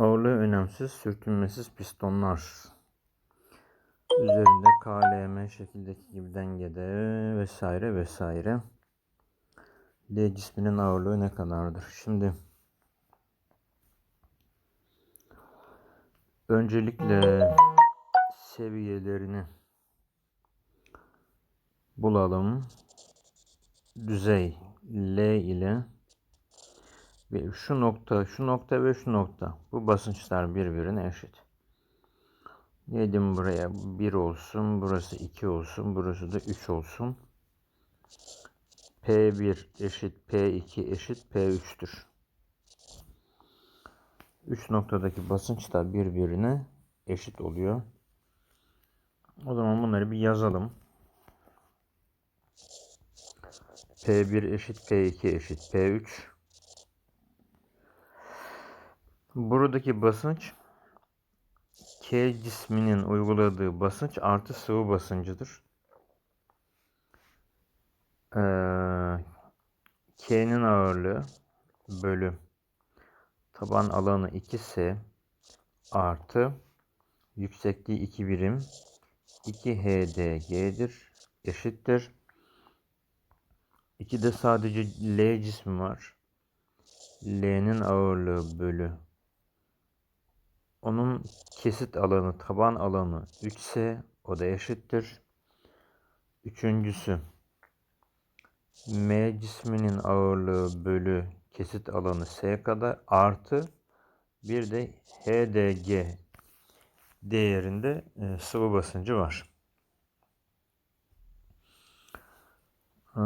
Ağırlığı önemsiz, sürtünmesiz pistonlar. Üzerinde KLM şekildeki gibi dengede vesaire vesaire. L cisminin ağırlığı ne kadardır? Şimdi öncelikle seviyelerini bulalım. Düzey L ile şu nokta, şu nokta ve şu nokta. Bu basınçlar birbirine eşit. Dedim buraya 1 olsun, burası 2 olsun, burası da 3 olsun. P1 eşit P2 eşit P3'tür. 3 noktadaki basınçlar birbirine eşit oluyor. O zaman bunları bir yazalım. P1 eşit P2 eşit P3. Buradaki basınç K cisminin uyguladığı basınç artı sıvı basıncıdır. Ee, K'nin ağırlığı bölü taban alanı 2S artı yüksekliği 2 birim 2 HDG'dir eşittir. 2 de sadece L cismi var. L'nin ağırlığı bölü onun kesit alanı, taban alanı 3 ise o da eşittir. Üçüncüsü M cisminin ağırlığı bölü kesit alanı S kadar artı bir de HDG değerinde e, sıvı basıncı var. Ee,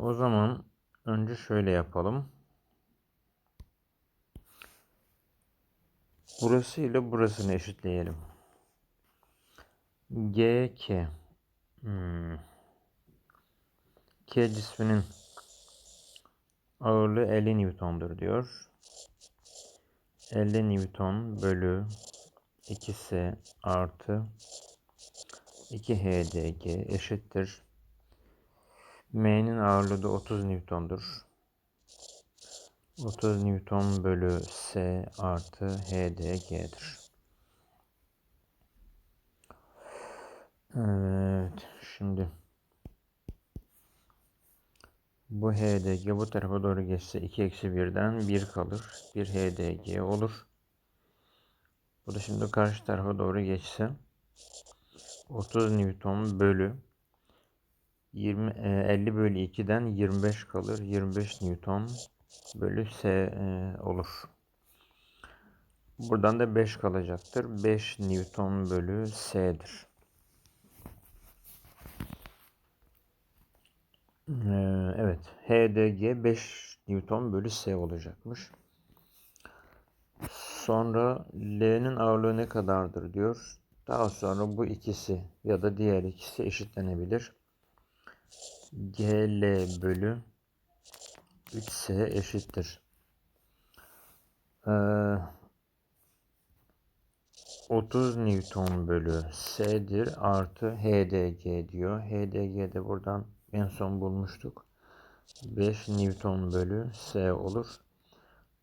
o zaman önce şöyle yapalım. Burası ile burasını eşitleyelim. G, K. Hmm. K cisminin ağırlığı 50 Newton'dur diyor. 50 Newton bölü 2S artı 2 HDG eşittir. M'nin ağırlığı da 30 Newton'dur. 30 Newton bölü S artı HDG'dir. Evet. Şimdi bu HDG bu tarafa doğru geçse 2 eksi 1'den 1 kalır. 1 HDG olur. Bu da şimdi karşı tarafa doğru geçse 30 Newton bölü 20 50 bölü 2'den 25 kalır. 25 Newton bölü S e, olur. Buradan da 5 kalacaktır. 5 Newton bölü S'dir. Ee, evet. HDG 5 Newton bölü S olacakmış. Sonra L'nin ağırlığı ne kadardır diyor. Daha sonra bu ikisi ya da diğer ikisi eşitlenebilir. GL bölü 3S eşittir. Ee, 30 Newton bölü S'dir artı HDG diyor. HDG de buradan en son bulmuştuk. 5 Newton bölü S olur.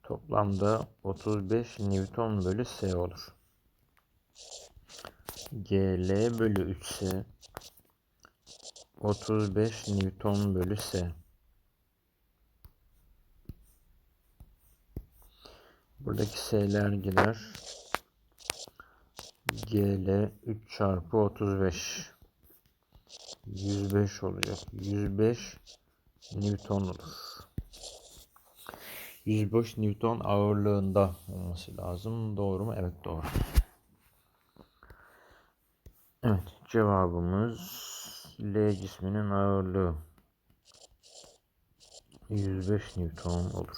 Toplamda 35 Newton bölü S olur. GL bölü 3S 35 Newton bölü S. Buradaki S'ler gider. GL 3 çarpı 35. 105 olacak. 105 Newton olur. 105 Newton ağırlığında olması lazım. Doğru mu? Evet doğru. Evet cevabımız L cisminin ağırlığı 105 Newton olur.